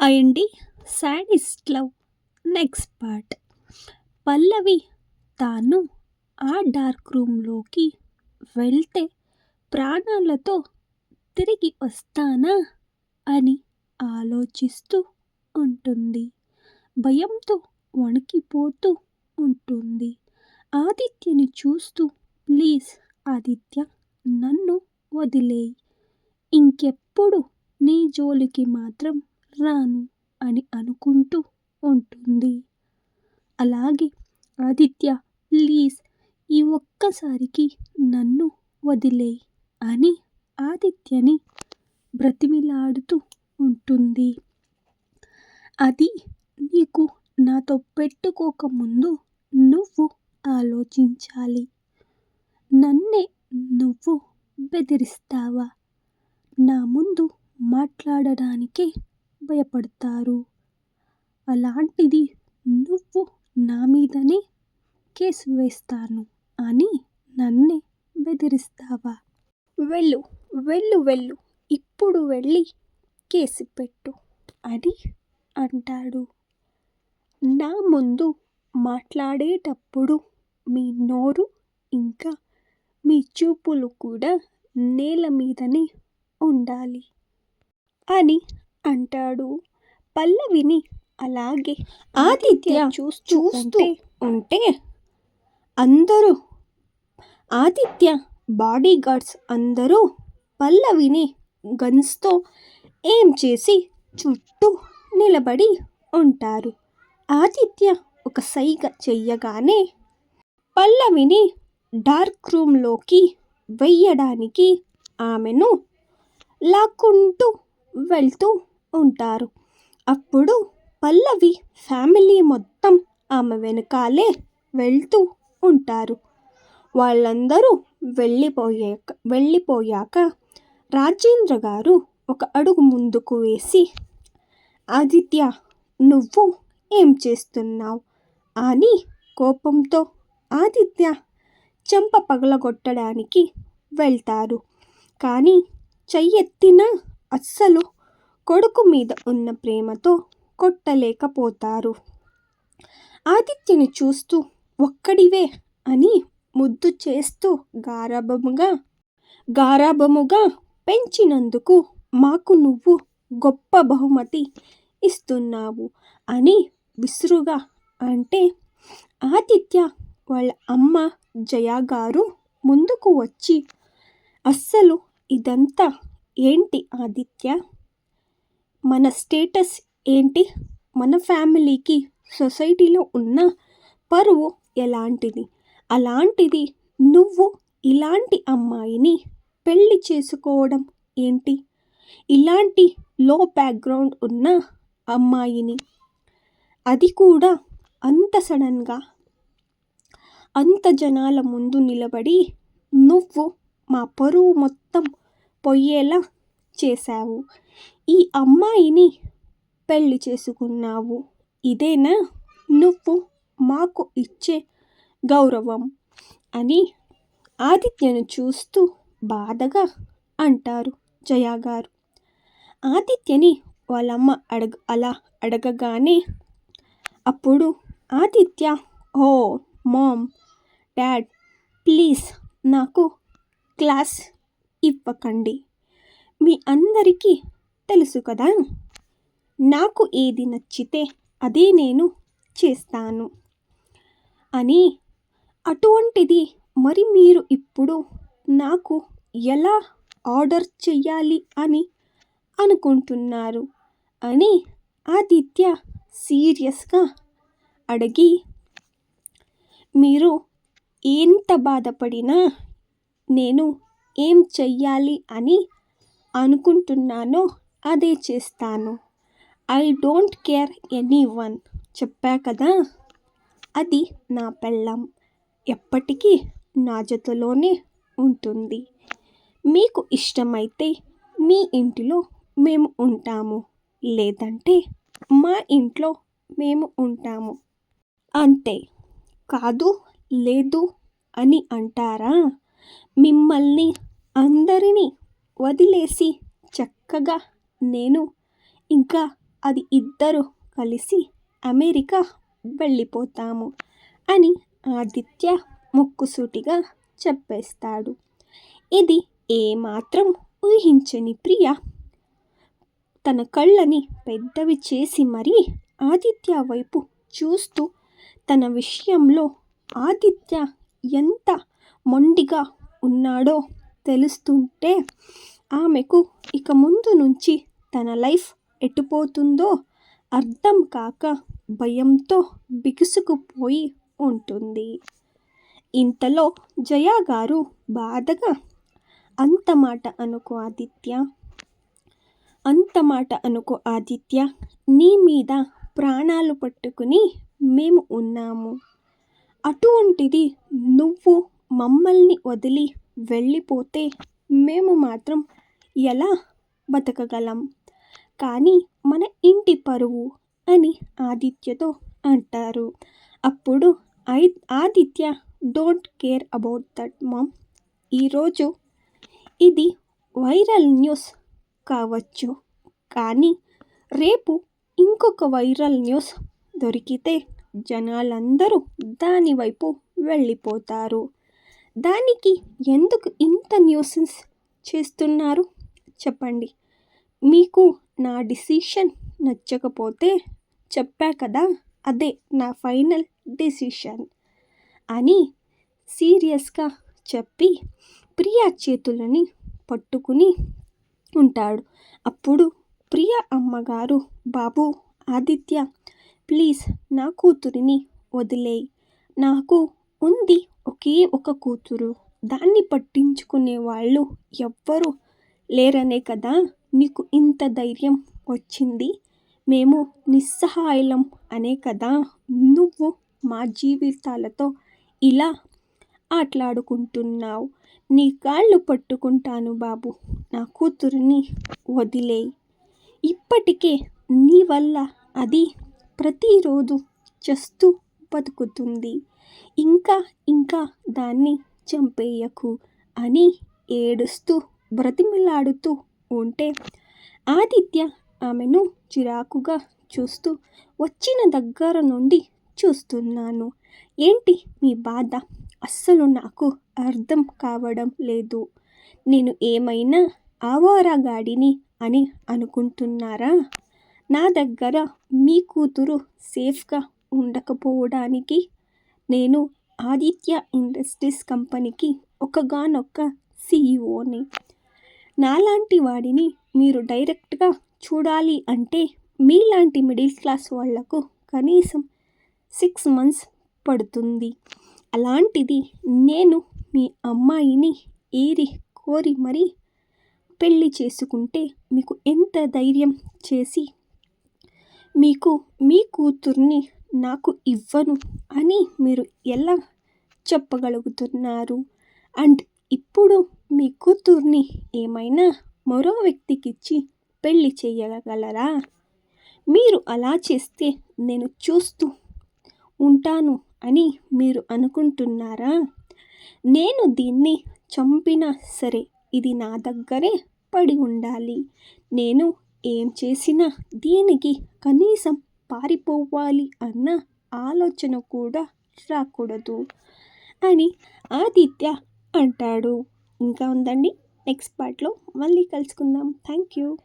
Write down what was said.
అయండి sadist love. Next part. Pallavi తాను ఆ dark రూమ్లోకి వెళ్తే ప్రాణాలతో తిరిగి వస్తానా అని ఆలోచిస్తూ ఉంటుంది. భయంతో వణికిపోతూ ఉంటుంది. ఆదిత్యని చూస్తూ ప్లీజ్ ఆదిత్య నన్ను వదిలేయి. ఇంకెప్పుడు నీ జోలికి మాత్రం రాను అని అనుకుంటూ ఉంటుంది. అలాగే ఆదిత్య ప్లీజ్ ఈ ఒక్కసారికి నన్ను వదిలేయి అని ఆదిత్యని బ్రతిమిలాడుతూ ఉంటుంది. అది నీకు నాతో పెట్టుకోకముందు నువ్వు ఆలోచించాలి. నన్నే నువ్వు బెదిరిస్తావా? నా ముందు మాట్లాడడానికే భయపడతారు. అలాంటిది నువ్వు నా మీదనే కేసు వేస్తాను అని నన్నే బెదిరిస్తావా? వెళ్ళు వెళ్ళు వెళ్ళు. ఇప్పుడు వెళ్ళి కేసు పెట్టు అని అంటాడు. నా ముందు మాట్లాడేటప్పుడు మీ నోరు ఇంకా మీ చూపులు కూడా నేల మీదనే ఉండాలి అని అంటాడు. పల్లవిని అలాగే ఆదిత్య చూస్తూ ఉంటే అందరూ ఆదిత్య బాడీ గార్డ్స్ అందరూ పల్లవిని గన్స్తో ఏం చేసి చుట్టూ నిలబడి ఉంటారు. ఆదిత్య ఒక సైగ చెయ్యగానే పల్లవిని డార్క్ రూమ్లోకి వెయ్యడానికి ఆమెను లాక్కుంటూ వెళ్తూ ఉంటారు. అప్పుడు పల్లవి ఫ్యామిలీ మొత్తం ఆమె వెనకాలే వెళ్తూ ఉంటారు. వాళ్ళందరూ వెళ్ళిపోయాక వెళ్ళిపోయాక రాజేంద్ర గారు ఒక అడుగు ముందుకు వేసి ఆదిత్య నువ్వు ఏం చేస్తున్నావు? అని కోపంతో ఆదిత్య చెంప పగలగొట్టడానికి వెళ్తారు. కానీ చెయ్యెత్తిన అస్సలు కొడుకు మీద ఉన్న ప్రేమతో కొట్టలేకపోతారు. ఆదిత్యని చూస్తూ ఒక్కడివే అని ముద్దు చేస్తూ గారాబముగా గారాబముగా పెంచినందుకు మాకు నువ్వు గొప్ప బహుమతి ఇస్తున్నావు అని విసురుగా అంటే ఆదిత్య వాళ్ళ అమ్మ జయా గారు ముందుకు వచ్చి అస్సలు ఇదంతా ఏంటి ఆదిత్య? మన స్టేటస్ ఏంటి? మన ఫ్యామిలీకి సొసైటీలో ఉన్న పరువు ఎలాంటిది? అలాంటిది నువ్వు ఇలాంటి అమ్మాయిని పెళ్ళి చేసుకోవడం ఏంటి? ఇలాంటి లో బ్యాక్గ్రౌండ్ ఉన్న అమ్మాయిని. అది కూడా అంత సడన్గా అంత జనాల ముందు నిలబడి నువ్వు మా పరువు మొత్తం పొయ్యేలా చేశావు. ఈ అమ్మాయిని పెళ్ళి చేసుకున్నావు. ఇదేనా? నువ్వు మాకు ఇచ్చే గౌరవం అని ఆదిత్యను చూస్తూ బాధగా అంటారు జయాగారు ఆదిత్యని వాళ్ళమ్మ అడగ అలా అడగగానే అప్పుడు Aditya oh mom dad please నాకు క్లాస్ ఇవ్వకండి. మీ అందరికీ తెలుసు కదా? నాకు ఏది నచ్చితే అదే నేను చేస్తాను. అని అటువంటిది మరి మీరు ఇప్పుడు నాకు ఎలా ఆర్డర్ చెయ్యాలి అని అనుకుంటున్నారు? అని ఆదిత్య సీరియస్గా అడిగి మీరు ఎంత బాధపడినా నేను ఏం చెయ్యాలి అని అనుకుంటున్నానో అదే చేస్తాను. I don't care anyone చెప్పా కదా? అది నా పెళ్ళం. ఎప్పటికీ నా జతలోనే ఉంటుంది. మీకు ఇష్టమైతే మీ ఇంటిలో మేము ఉంటాము. లేదంటే మా ఇంట్లో మేము ఉంటాము. అంతే. కాదు లేదు అని అంటారా? మిమ్మల్ని అందరినీ వదిలేసి చక్కగా నేను ఇంకా అది ఇద్దరు కలిసి అమెరికా వెళ్ళిపోతాము అని ఆదిత్య ముక్కుసూటిగా చెప్పేస్తాడు. ఇది ఏమాత్రం ఊహించని ప్రియ. తన కళ్ళని పెద్దవి చేసి మరీ ఆదిత్య వైపు చూస్తూ తన విషయంలో ఆదిత్య ఎంత మొండిగా ఉన్నాడో తెలుస్తుంటే ఆమెకు ఇక ముందు నుంచి తన లైఫ్ ఎటుపోతుందో అర్థం కాక భయంతో బిగుసుకుపోయి ఉంటుంది. ఇంతలో జయా గారు బాధగా అంత మాట అనుకో ఆదిత్య అంత మాట అనుకో ఆదిత్య నీ మీద ప్రాణాలు పట్టుకుని మేము ఉన్నాము. అటువంటిది నువ్వు మమ్మల్ని వదిలి వెళ్ళిపోతే మేము మాత్రం ఎలా బతకగలం? కానీ మన ఇంటి పరువు అని ఆదిత్యతో అంటారు. అప్పుడు I Aditya don't care about that mom. ఈరోజు ఇది వైరల్ న్యూస్ కావచ్చు. కానీ రేపు ఇంకొక వైరల్ న్యూస్ దొరికితే జనాలందరూ దాని వైపు వెళ్ళిపోతారు. దానికి ఎందుకు ఇంత న్యూసెన్స్ చేస్తున్నారు? చెప్పండి. మీకు నా డిసిషన్ నచ్చకపోతే చెప్పా కదా? అదే నా ఫైనల్ డిసిషన్ అని సీరియస్గా చెప్పి ప్రియా చేతులని పట్టుకుని ఉంటాడు. అప్పుడు ప్రియా అమ్మగారు బాబు ఆదిత్య ప్లీజ్ నా కూతురిని వదిలేయి. నాకు ఉంది ఒకే ఒక కూతురు. దాన్ని పట్టించుకునే వాళ్ళు ఎవ్వరు లేరనే కదా నీకు ఇంత ధైర్యం వచ్చింది? మేము నిస్సహాయలం అనే కదా నువ్వు మా జీవితాలతో ఇలా ఆటలాడుకుంటున్నావు. నీ కాళ్ళు పట్టుకుంటాను బాబు నా కూతురిని వదిలేయి. ఇప్పటికే నీ వల్ల అది ప్రతిరోజు చేస్తూ బతుకుతుంది. ఇంకా ఇంకా దాన్ని చంపేయకు అని ఏడుస్తూ బ్రతిమిలాడుతూ ఉంటే ఆదిత్య ఆమెను చిరాకుగా చూస్తూ వచ్చిన దగ్గర నుండి చూస్తున్నాను. ఏంటి మీ బాధ? అస్సలు నాకు అర్థం కావడం లేదు. నేను ఏమైనా ఆవారాగాడిని అని అనుకుంటున్నారా? నా దగ్గర మీ కూతురు సేఫ్గా ఉండకపోవడానికి నేను ఆదిత్య ఇండస్ట్రీస్ కంపెనీకి ఒకగానొక్క సీఈఓని. నాలాంటి వాడిని మీరు డైరెక్ట్గా చూడాలి అంటే మీలాంటి మిడిల్ క్లాస్ వాళ్ళకు కనీసం సిక్స్ మంత్స్ పడుతుంది. అలాంటిది నేను మీ అమ్మాయిని ఏరి కోరి మరీ పెళ్ళి చేసుకుంటే మీకు ఎంత ధైర్యం చేసి మీకు మీ కూతుర్ని నాకు ఇవ్వను అని మీరు ఎలా చెప్పగలుగుతున్నారు? అండ్ ఇప్పుడు మీ కూతుర్ని ఏమైనా మరో వ్యక్తికిచ్చి పెళ్ళి చేయగలరా? మీరు అలా చేస్తే నేను చూస్తూ ఉంటాను అని మీరు అనుకుంటున్నారా? నేను దీన్ని చంపినా సరే ఇది నా దగ్గరే పడి ఉండాలి. నేను ఏం చేసినా దీనికి కనీసం పారిపోవాలి అన్న ఆలోచన కూడా రాకూడదు అని ఆదిత్య అంటాడు. ఇంకా ఉందండి. నెక్స్ట్ పార్ట్లో మళ్ళీ కలుసుకుందాం. Thank you.